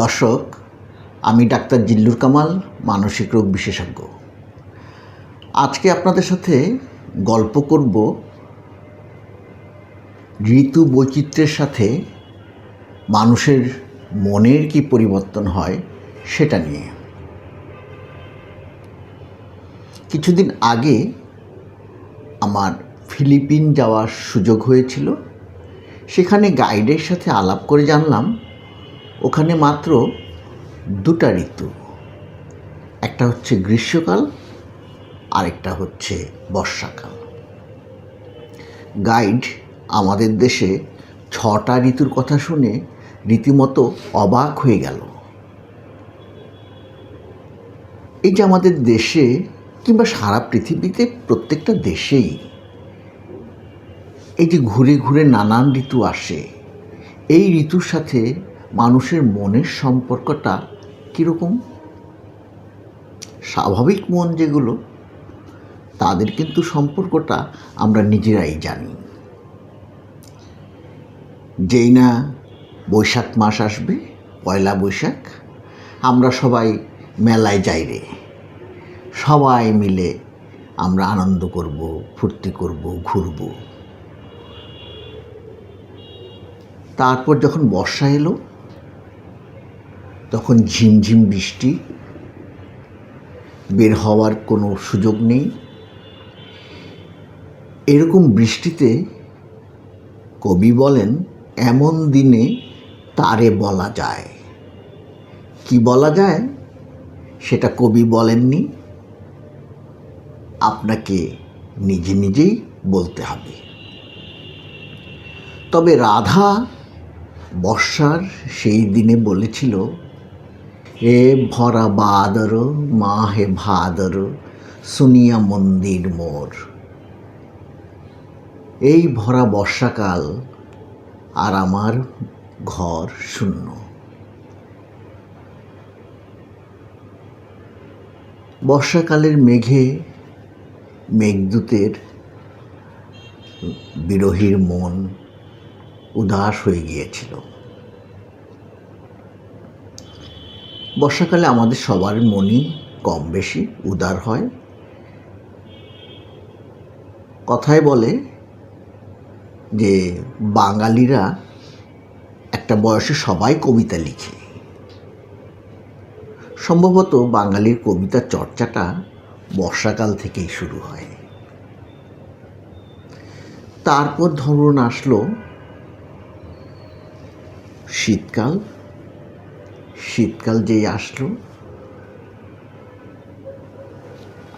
দর্শক, আমি ডাক্তার জিল্লুর কামাল, মানসিক রোগ বিশেষজ্ঞ। আজকে আপনাদের সাথে গল্প করব ঋতু বৈচিত্র্যের সাথে মানুষের মনের কি পরিবর্তন হয় সেটা নিয়ে। কিছুদিন আগে আমার ফিলিপিন যাওয়ার সুযোগ হয়েছিল, সেখানে গাইডের সাথে আলাপ করে জানলাম ওখানে মাত্র দুটা ঋতু। একটা হচ্ছে গ্রীষ্মকাল, আরেকটা হচ্ছে বর্ষাকাল। গাইড আমাদের দেশে ছটা ঋতুর কথা শুনে রীতিমতো অবাক হয়ে গেল। এই যে আমাদের দেশে কিংবা সারা পৃথিবীতে প্রত্যেকটা দেশেই এই যে ঘুরে ঘুরে নানান ঋতু আসে, এই ঋতুর সাথে মানুষের মনের সম্পর্কটা কীরকম? স্বাভাবিক মন যেগুলো, তাদের কিন্তু সম্পর্কটা আমরা নিজেরাই জানি। যেই না বৈশাখ মাস আসবে, পয়লা বৈশাখ, আমরা সবাই মেলায় যাই রে। সবাই মিলে আমরা আনন্দ করব, ফুর্তি করব, ঘুরব। তারপর যখন বর্ষা এলো তখন ঝিমঝিম বৃষ্টি, বের হওয়ার কোনো সুযোগ নেই। এরকম বৃষ্টিতে কবি বলেন, এমন দিনে তারে বলা যায়। কি বলা যায়? সেটা কবি বলেননি। আপনাকে নিজে নিজেই বলতে হবে। তবে রাধা বর্ষার সেই দিনে বলেছিল এ ভরা বাদর, মা হে ভাদর, শুনিয়া মন্দির মোর। এই ভরা বর্ষাকাল আর আমার ঘর শূন্য। বর্ষাকালের মেঘে মেঘদূতের বিরোহীর মন উদাস হয়ে গিয়েছিল। বর্ষাকালে আমাদের সবার মনই কম বেশি উদার হয়। কথায় বলে যে বাঙালিরা একটা বয়সে সবাই কবিতা লিখে। সম্ভবত বাঙালির কবিতার চর্চাটা বর্ষাকাল থেকেই শুরু হয়। তারপর ধরুন আসলো শীতকাল শীতকাল যেই আসলো,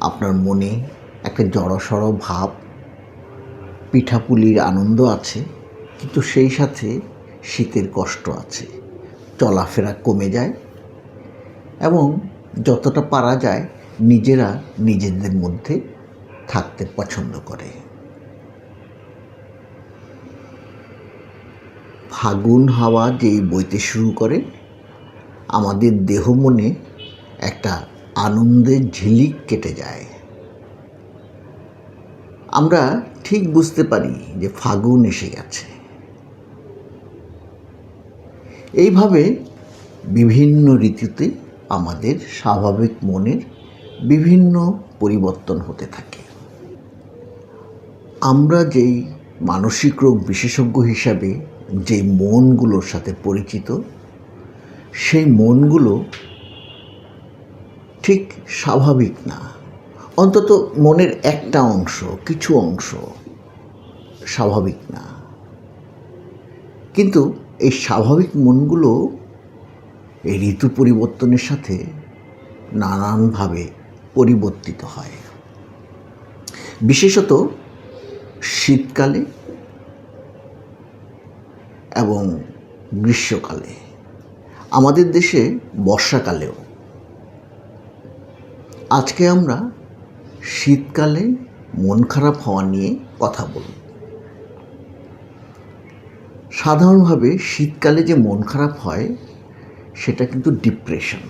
আপনার মনে একটা জড়সড় ভাব, পিঠাপুলির আনন্দ আছে, কিন্তু সেই সাথে শীতের কষ্ট আছে। চলাফেরা কমে যায় এবং যতটা পারা যায় নিজেরা নিজেদের মধ্যে থাকতে পছন্দ করে। ফাগুন হাওয়া যেই বইতে শুরু করে আমাদের দেহ মনে একটা আনন্দের ঝিলিক কেটে যায়। আমরা ঠিক বুঝতে পারি যে ফাগুন এসে গেছে। এইভাবে বিভিন্ন ঋতুতে আমাদের স্বাভাবিক মনের বিভিন্ন পরিবর্তন হতে থাকে। আমরা যেই মানসিক রোগ বিশেষজ্ঞ হিসাবে যে মনগুলোর সাথে পরিচিত সেই মনগুলো ঠিক স্বাভাবিক না। অন্তত মনের একটা অংশ, কিছু অংশ স্বাভাবিক না। কিন্তু এই স্বাভাবিক মনগুলো এই ঋতু পরিবর্তনের সাথে নানানভাবে পরিবর্তিত হয়। বিশেষত শীতকালে এবং গ্রীষ্মকালে। আমাদের দেশে বর্ষাকালেও। আজকে আমরা শীতকালে মন খারাপ হওয়া নিয়ে কথা বলব। সাধারণভাবে শীতকালে যে মন খারাপ হয়, সেটা কিন্তু ডিপ্রেশন।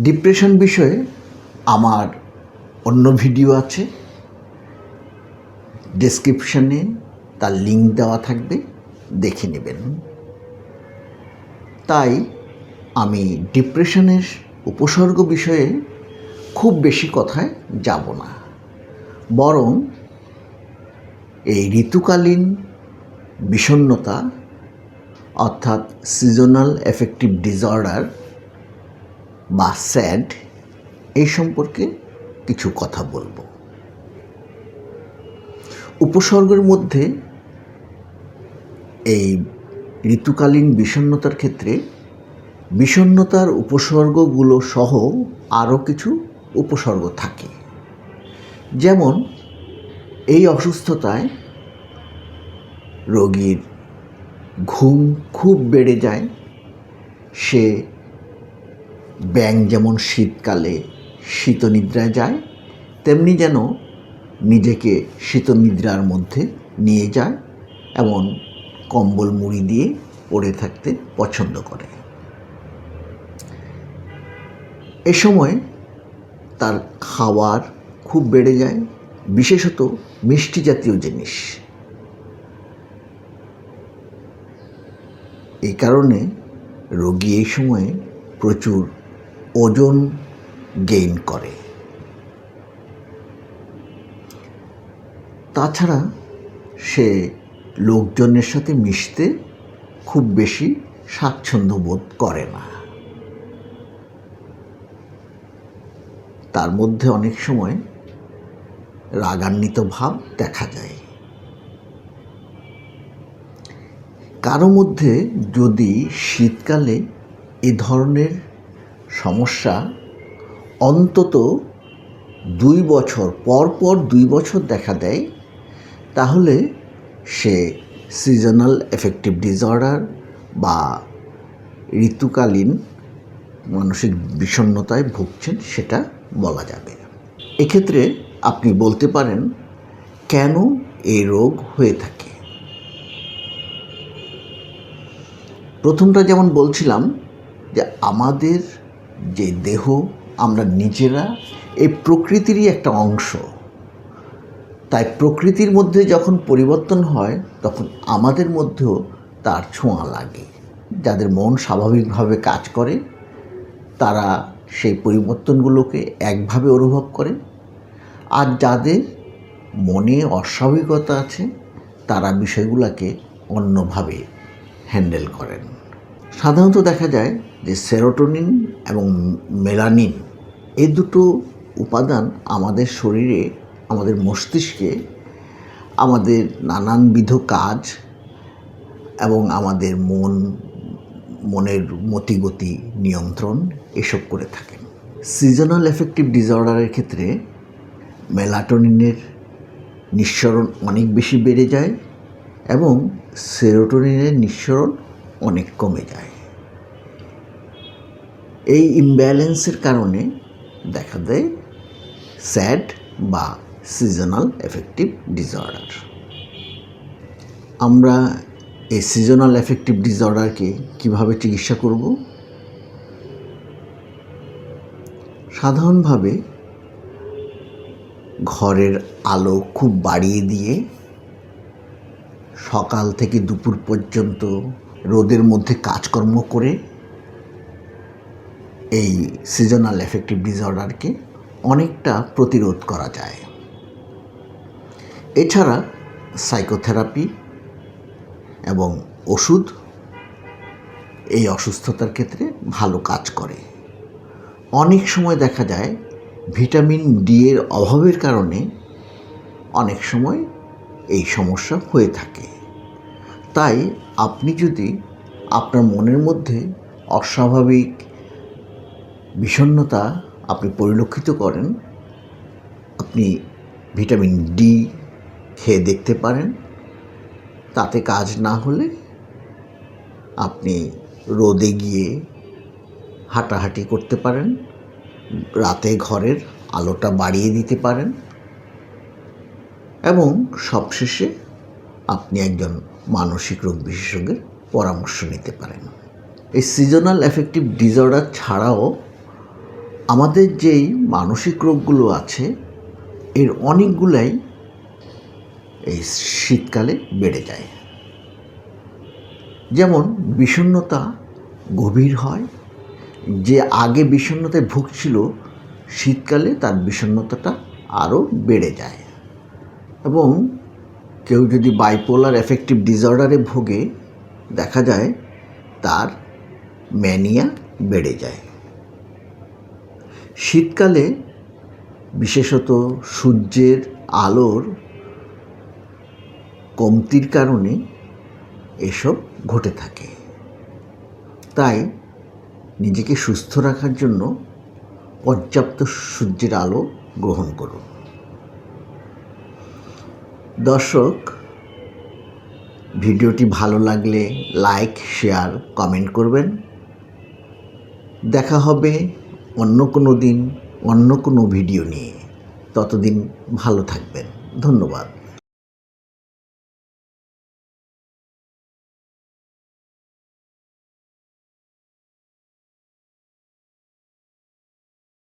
ডিপ্রেশন বিষয়ে আমার অন্য ভিডিও আছে। ডেসক্রিপশানে তার লিঙ্ক দেওয়া থাকবে, দেখে নেবেন। তাই আমি ডিপ্রেশনের উপসর্গ বিষয়ে খুব বেশি কথায় যাব না। বরং এই ঋতুকালীন বিষণ্ণতা, অর্থাৎ সিজনাল এফেক্টিভ ডিসঅর্ডার বা স্যাড এই সম্পর্কে কিছু কথা বলব। উপসর্গের মধ্যে এই ঋতুকালীন বিষণ্ণতার ক্ষেত্রে বিষণ্ণতার উপসর্গগুলো সহ আরও কিছু উপসর্গ থাকে। যেমন, এই অসুস্থতায় রোগীর ঘুম খুব বেড়ে যায়, সে ব্যাং যেমন শীতকালে শীতনিদ্রায় যায়, তেমনি যেন নিজেকে শীতনিদ্রার মধ্যে নিয়ে যায়, এমন কম্বল মুড়ি দিয়ে পড়ে থাকতে পছন্দ করে। এ সময় তার খাওয়ার খুব বেড়ে যায়, বিশেষত মিষ্টি জাতীয় জিনিস। এই কারণে রোগী এই সময়ে প্রচুর ওজন গেইন করে। তাছাড়া সে লোকজনের সাথে মিশতে খুব বেশি স্বাচ্ছন্দ্য বোধ করে না। তার মধ্যে অনেক সময় রাগান্বিত ভাব দেখা যায়। কারও মধ্যে যদি শীতকালে এ ধরনের সমস্যা অন্তত দুই বছর পর পর দুই বছর দেখা দেয়, তাহলে সে সিজনাল এফেক্টিভ ডিসঅর্ডার বা ঋতুকালীন মানসিক বিষণ্ণতায় ভুগছেন সেটা বলা যাবে। এক্ষেত্রে আপনি বলতে পারেন, কেন এই রোগ হয়ে থাকে? প্রথমটা যেমন বলছিলাম যে আমাদের যে দেহ, আমরা নিজেরা, এই প্রকৃতিরই একটা অংশ। তাই প্রকৃতির মধ্যে যখন পরিবর্তন হয়, তখন আমাদের মধ্যেও তার ছোঁয়া লাগে। যাদের মন স্বাভাবিকভাবে কাজ করে, তারা সেই পরিবর্তনগুলোকে একভাবে অনুভব করে। আর যাদের মনে অস্বাভাবিকতা আছে, তারা বিষয়গুলোকে অন্যভাবে হ্যান্ডেল করেন। সাধারণত দেখা যায় যে সেরোটোনিন এবং মেলানিন এই দুটো উপাদান আমাদের শরীরে আমাদের মস্তিষ্কে আমাদের নানানবিধ কাজ এবং আমাদের মন, মনের মতিগতি নিয়ন্ত্রণ এসব করে থাকেন সিজনাল এফেক্টিভ ডিসঅর্ডারের ক্ষেত্রে মেলাটোনিনের নিঃসরণ অনেক বেশি বেড়ে যায় এবং সেরোটোনিনের নিঃসরণ অনেক কমে যায়। এই ইমব্যালেন্সের কারণে দেখা দেয় স্যাড বা সিজনাল এফেক্টিভ ডিসঅর্ডার আমরা এই সিজনাল এফেক্টিভ ডিসঅর্ডারকে কীভাবে চিকিৎসা করব? সাধারণভাবে ঘরের আলো খুব বাড়িয়ে দিয়ে সকাল থেকে দুপুর পর্যন্ত রোদের মধ্যে কাজকর্ম করে এই সিজনাল এফেক্টিভ ডিসঅর্ডারকে অনেকটা প্রতিরোধ করা যায়। এছাড়া সাইকোথেরাপি এবং ওষুধ, এই অসুস্থতার ক্ষেত্রে ভালো কাজ করে। অনেক সময় দেখা যায় ভিটামিন ডি এর অভাবের কারণে অনেক সময় এই সমস্যা হয়ে থাকে। তাই আপনি যদি আপনার মনের মধ্যে অস্বাভাবিক বিষণ্ণতা আপনি পরিলক্ষিত করেন, আপনি ভিটামিন ডি খেয়ে দেখতে পারেন। তাতে কাজ না হলে আপনি রোদে গিয়ে হাঁটাহাঁটি করতে পারেন। রাতে ঘরের আলোটা বাড়িয়ে দিতে পারেন। এবং সবশেষে আপনি একজন মানসিক রোগ বিশেষজ্ঞের পরামর্শ নিতে পারেন। এই সিজনাল এফেক্টিভ ডিসঅর্ডার ছাড়াও আমাদের যেই মানসিক রোগগুলো আছে, এর অনেকগুলাই এই শীতকালে বেড়ে যায়। যেমন বিষণ্ণতা গভীর হয়, যে আগে বিষণ্ণতায় ভুগছিল, শীতকালে তার বিষণ্ণতাটা আরও বেড়ে যায়। এবং কেউ যদি বাইপোলার এফেক্টিভ ডিসঅর্ডারে ভোগে, দেখা যায় তার ম্যানিয়া বেড়ে যায়। শীতকালে বিশেষত সূর্যের আলোর কমতির কারণে এসব ঘটে থাকে। তাই নিজেকে সুস্থ রাখার জন্য পর্যাপ্ত সূর্যের আলো গ্রহণ করুন। দর্শক, ভিডিওটি ভালো লাগলে লাইক, শেয়ার, কমেন্ট করবেন। দেখা হবে অন্য কোনো দিন, অন্য কোনো ভিডিও নিয়ে। ততদিন ভালো থাকবেন। ধন্যবাদ।